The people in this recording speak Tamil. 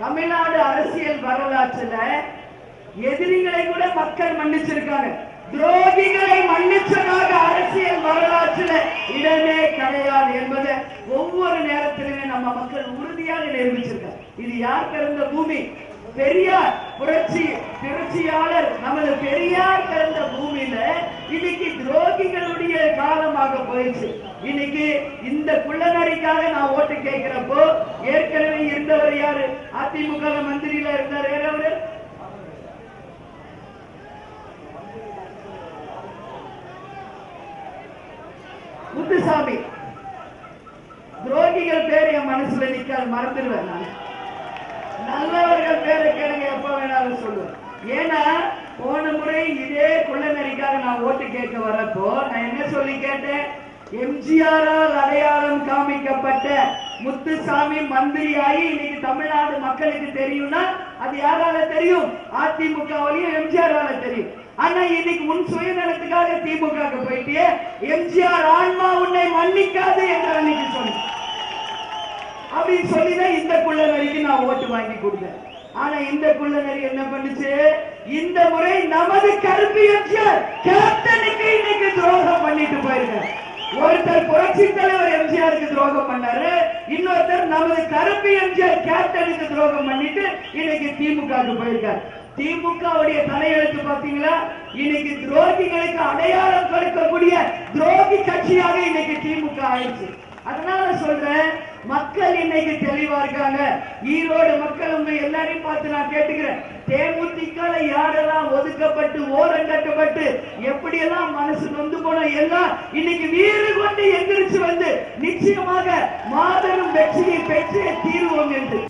தமிழ்நாடு அரசியல் வரலாற்றுல எதிரிகளை கூட மக்கள் மன்னிச்சிருக்காங்க. துரோகிகளை மன்னிச்சதாக அரசியல் வரலாற்றுல இடமே கிடையாது என்பதை ஒவ்வொரு நேரத்திலுமே நம்ம மக்கள் உறுதியாக நிரூபிச்சிருக்காங்க. இது யார் பிறந்த பூமி? பெரியார் புரட்சி புரட்சியாளர் நமது பெரியார் பிறந்த பூமியில இன்னைக்கு துரோகிகளுடைய பார்க்க போயிடுச்சு. இன்னைக்கு இந்த குள்ளநரிக்காக நான் ஓட்டு கேட்கிறப்போ ஏற்கனவே இருந்தவர் யாரு? அதிமுக மந்திரியில இருந்தார். யார் முத்துசாமி. துரோகிகள் பேர் என் மனசுல நிக்க மறந்துடுவேன் நல்லவர்கள் பேரை கேளுங்க எப்ப வேணா சொல்லுவேன் ஏன்னா போன முறை இதே எம்ஜிஆருக்கு நான் ஓட்டு கேட்க வரப்போ நான் என்ன சொல்லி கேட்டேன்? எம்ஜிஆரால் அடையாளம் காமிக்கப்பட்ட முத்துசாமி மந்திரியாகி இன்னைக்கு தமிழ்நாடு மக்களுக்கு தெரியும்னா அது யாரால தெரியும்? அதிமுகவாலையும் எம்ஜிஆரால தெரியும். ஆனா இன்னைக்கு உன் சுயநலத்துக்காக திமுக போயிட்டே எம்ஜிஆர் ஆன்மா உன்னை மன்னிக்காது என்று அன்னைக்கு சொன்ன அப்படின்னு சொல்லிதான் இந்த குள்ள வரைக்கும் நான் ஓட்டு வாங்கி கொடுத்தேன். ஆனா இந்த குள்ளநரி என்ன பண்ணுச்சு? இந்த முறை நமது கருப்பியற்ற கேப்டனுக்கு இன்னைக்கு துரோகம் பண்ணிட்டு போயிருங்க. ஒருத்தர் புரட்சி தலைவர் எம்ஜிஆருக்கு துரோகம் பண்ணாரு இன்னொருத்தர் நமது கருப்பு எம்ஜிஆர் கேப்டனுக்கு துரோகம் பண்ணிட்டு இன்னைக்கு திமுகவுக்கு போயிருக்காரு. திமுகவுடைய தலையெழுத்து பாத்தீங்களா இன்னைக்கு துரோகிகளுக்கு அடையாளம் கொடுக்கக்கூடிய துரோகி கட்சியாக இன்னைக்கு திமுக ஆயிடுச்சு. அதனால சொல்றேன் மக்கள் இன்னைக்கு தெளிவா இருக்காங்க. ஈரோடு மக்கள் உங்க எல்லாரையும் பார்த்து நான் கேட்டுக்கிறேன். தேமுதிக யாரெல்லாம் ஒதுக்கப்பட்டு ஓரம் கட்டப்பட்டு எப்படியெல்லாம் மனசு நொந்து போன எல்லாம் இன்னைக்கு வீறு கொண்டு எந்திரிச்சு வந்து நிச்சயமாக மாபெரும் வெற்றியை பெற்று என்று.